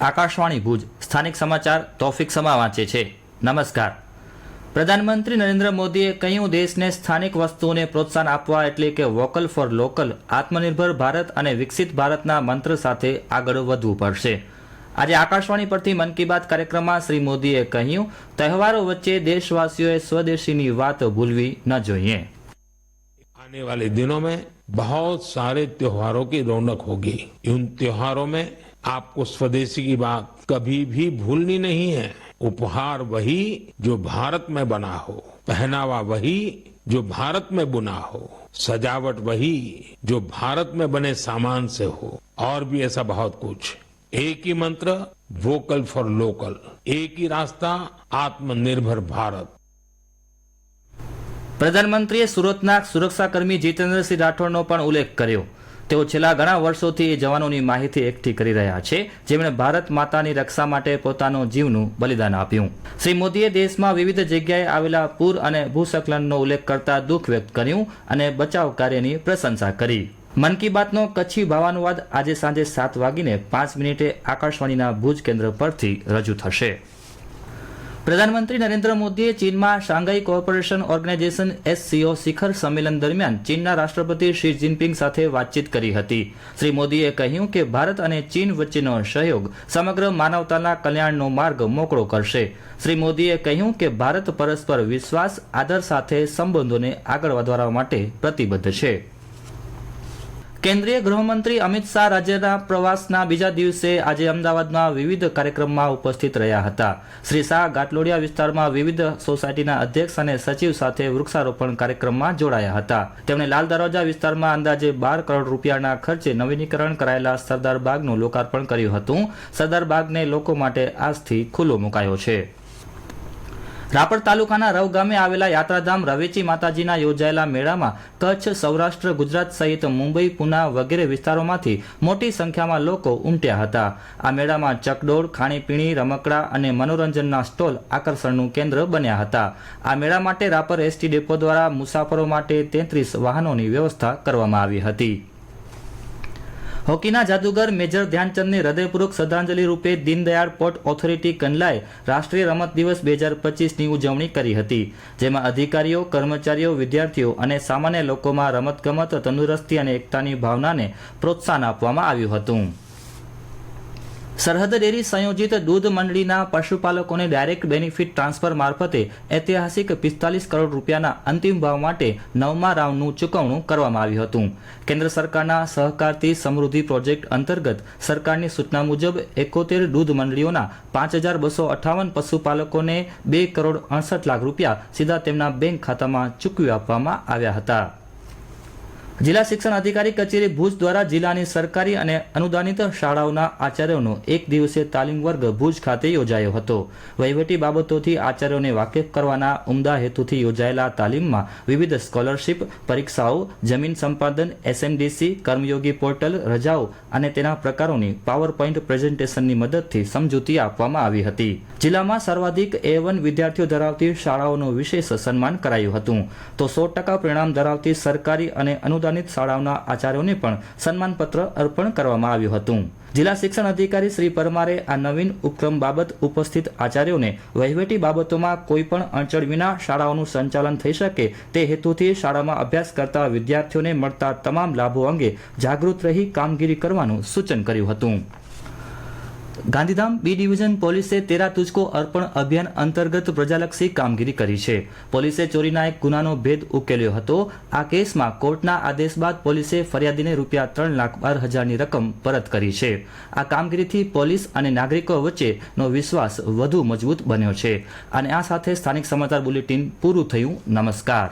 આકાશવાણી ભુજ. સ્થાનિક સમાચાર તોફિક સમા વાંચે છે. નમસ્કાર. પ્રધાનમંત્રી નરેન્દ્ર મોદીએ કહ્યું, દેશને સ્થાનિક વસ્તુઓને પ્રોત્સાહન આપવા એટલે કે વોકલ ફોર લોકલ, આત્મનિર્ભર ભારત અને વિકસિત ભારતના મંત્ર સાથે આગળ વધવું પડશે. આજે આકાશવાણી પરથી મન કી બાત કાર્યક્રમમાં શ્રી મોદીએ કહ્યું, તહેવારો વચ્ચે દેશવાસીઓએ સ્વદેશીની વાત ભૂલવી ન જોઈએ. આને વાલે દિનો મેં બહુ સારે ત્યોહારો કી રોનક હોગી. ઉન ત્યોહારો મેં आपको स्वदेशी की बात कभी भी भूलनी नहीं है उपहार वही जो भारत में बना हो पहनावा वही जो भारत में बुना हो सजावट वही जो भारत में बने सामान से हो और भी ऐसा बहुत कुछ एक ही मंत्र वोकल फॉर लोकल एक ही रास्ता आत्मनिर्भर भारत પ્રધાનમંત્રીએ સુરતના સુરક્ષાકર્મી જીતેન્દ્રસિંહ રાઠોડનો પણ ઉલ્લેખ કર્યો તેઓ છેલ્લા ઘણા વર્ષોથી જવાનોની માહિતી એકઠી કરી રહ્યા છે. જેમણે ભારત માતાની રક્ષા માટે પોતાનો જીવનું બલિદાન આપ્યું. શ્રી મોદીએ દેશમાં વિવિધ જગ્યાએ આવેલા પૂર અને ભૂસ્ખલનનો ઉલ્લેખ કરતા દુઃખ વ્યક્ત કર્યું અને બચાવ કાર્યની પ્રશંસા કરી. મન કી બાતનો કચ્છી ભાવાનુવાદ આજે સાંજે સાત વાગીને પાંચ મિનિટે આકાશવાણીના ભુજ કેન્દ્ર પરથી રજૂ થશે. પ્રધાનમંત્રી નરેન્દ્ર મોદીએ ચીનમાં શાંઘાઈ કોઓપરેશન ઓર્ગેનાઇઝેશન એસસીઓ શિખર સંમેલન દરમિયાન ચીનના રાષ્ટ્રપતિ શી જિનપિંગ સાથે વાતચીત કરી હતી. શ્રી મોદીએ કહ્યું કે ભારત અને ચીન વચ્ચેનો સહયોગ સમગ્ર માનવતાના કલ્યાણનો માર્ગ મોકળો કરશે. શ્રી મોદીએ કહ્યું કે ભારત પરસ્પર વિશ્વાસ, આદર સાથે સંબંધોને આગળ વધારવા માટે પ્રતિબદ્ધ છે. કેન્દ્રીય ગૃહમંત્રી અમિત શાહ રાજ્યના પ્રવાસના બીજા દિવસે આજે અમદાવાદમાં વિવિધ કાર્યક્રમમાં ઉપસ્થિત રહ્યા હતા. શ્રી શાહ ઘાટલોડિયા વિસ્તારમાં વિવિધ સોસાયટીના અધ્યક્ષ અને સચિવ સાથે વૃક્ષારોપણ કાર્યક્રમમાં જોડાયા હતા. તેમણે લાલ દરવાજા વિસ્તારમાં અંદાજે બાર કરોડ રૂપિયાના ખર્ચે નવીનીકરણ કરાયેલા સરદાર બાગનું લોકાર્પણ કર્યું હતું. સરદાર બાગને લોકો માટે આજથી ખુલ્લો મુકાયો છે. રાપર તાલુકાના રવ ગામે આવેલા યાત્રાધામ રવેચી માતાજીના યોજાયેલા મેળામાં કચ્છ, સૌરાષ્ટ્ર, ગુજરાત સહિત મુંબઈ, પુના વગેરે વિસ્તારોમાંથી મોટી સંખ્યામાં લોકો ઉમટ્યા હતા. આ મેળામાં ચકડોળ, ખાણીપીણી, રમકડા અને મનોરંજનના સ્ટોલ આકર્ષણનું કેન્દ્ર બન્યા હતા. આ મેળા માટે રાપર એસટી ડેપો દ્વારા મુસાફરો માટે તેત્રીસ વાહનોની વ્યવસ્થા કરવામાં આવી હતી. હોકીના જાદુગર મેજર ધ્યાનચંદને હૃદયપૂર્વક શ્રદ્ધાંજલિ રૂપે દીનદયાળ પોર્ટ ઓથોરિટી કંડલાએ રાષ્ટ્રીય રમત દિવસ બે હજાર પચીસની ઉજવણી કરી હતી, જેમાં અધિકારીઓ, કર્મચારીઓ, વિદ્યાર્થીઓ અને સામાન્ય લોકોમાં રમતગમત, તંદુરસ્તી અને એકતાની ભાવનાને પ્રોત્સાહન આપવામાં આવ્યું હતું. સરહદ ડેરી સંયોજિત દૂધ મંડળીના પશુપાલકોને ડાયરેક્ટ બેનિફિટ ટ્રાન્સફર મારફતે ઐતિહાસિક પિસ્તાલીસ કરોડ રૂપિયાના અંતિમ ભાવ માટે નવમા રાઉન્ડનું ચૂકવણું કરવામાં આવ્યું હતું. કેન્દ્ર સરકારના સહકારથી સમૃદ્ધિ પ્રોજેક્ટ અંતર્ગત સરકારની સૂચના મુજબ એકોતેર દૂધ મંડળીઓના પાંચ હજાર બસો અઠાવન પશુપાલકોને બે કરોડ અડસઠ લાખ રૂપિયા સીધા તેમના બેંક ખાતામાં ચૂકવી આપવામાં આવ્યા હતા. જિલ્લા શિક્ષણ અધિકારી કચેરી ભુજ દ્વારા જિલ્લાની સરકારી અને અનુદાનિત શાળાઓના આચાર્યોનો એક દિવસીય તાલીમ વર્ગ ભુજ ખાતે યોજાયો હતો. વહીવટી બાબતોથી આચાર્યોને વાકેફ કરવાના ઉમદા હેતુથી યોજાયેલા તાલીમમાં વિવિધ સ્કોલરશીપ, પરીક્ષાઓ, જમીન સંપાદન, એસએમડીસી, કર્મયોગી પોર્ટલ, રજાઓ અને તેના પ્રકારોની પાવર પોઈન્ટ પ્રેઝન્ટેશનની મદદથી સમજૂતી આપવામાં આવી હતી. જિલ્લામાં સર્વાધિક એ વન વિદ્યાર્થીઓ ધરાવતી શાળાઓનું વિશેષ સન્માન કરાયું હતું. તો સો ટકા પરિણામ ધરાવતી સરકારી અને અનુદાન અનુદાનિત શાળાઓના આચાર્યોને પણ સન્માનપત્ર અર્પણ કરવામાં આવ્યું હતું. જિલ્લા શિક્ષણ અધિકારી શ્રી પરમારે આ નવીન ઉપક્રમ બાબત ઉપસ્થિત આચાર્યોને વહીવટી બાબતોમાં કોઈ પણ અડચણ વિના શાળાઓનું સંચાલન થઈ શકે તે હેતુથી શાળામાં અભ્યાસ કરતા વિદ્યાર્થીઓને મળતા તમામ લાભો અંગે જાગૃત રહી કામગીરી કરવાનું સૂચન કર્યું હતું. ગાંધીધામ બી ડિવિઝન પોલીસે તેરા તુજકો અર્પણ અભિયાન અંતર્ગત પ્રજાલક્ષી કામગીરી કરી છે. પોલીસે ચોરીના એક ગુનાનો ભેદ ઉકેલ્યો હતો. આ કેસમાં કોર્ટના આદેશ બાદ પોલીસે ફરિયાદીને રૂપિયા ત્રણ લાખ બાર હજારની રકમ પરત કરી છે. આ કામગીરીથી પોલીસ અને નાગરિકો વચ્ચેનો વિશ્વાસ વધુ મજબૂત બન્યો છે. અને આ સાથે સ્થાનિક સમાચાર બુલેટિન પૂરું થયું. નમસ્કાર.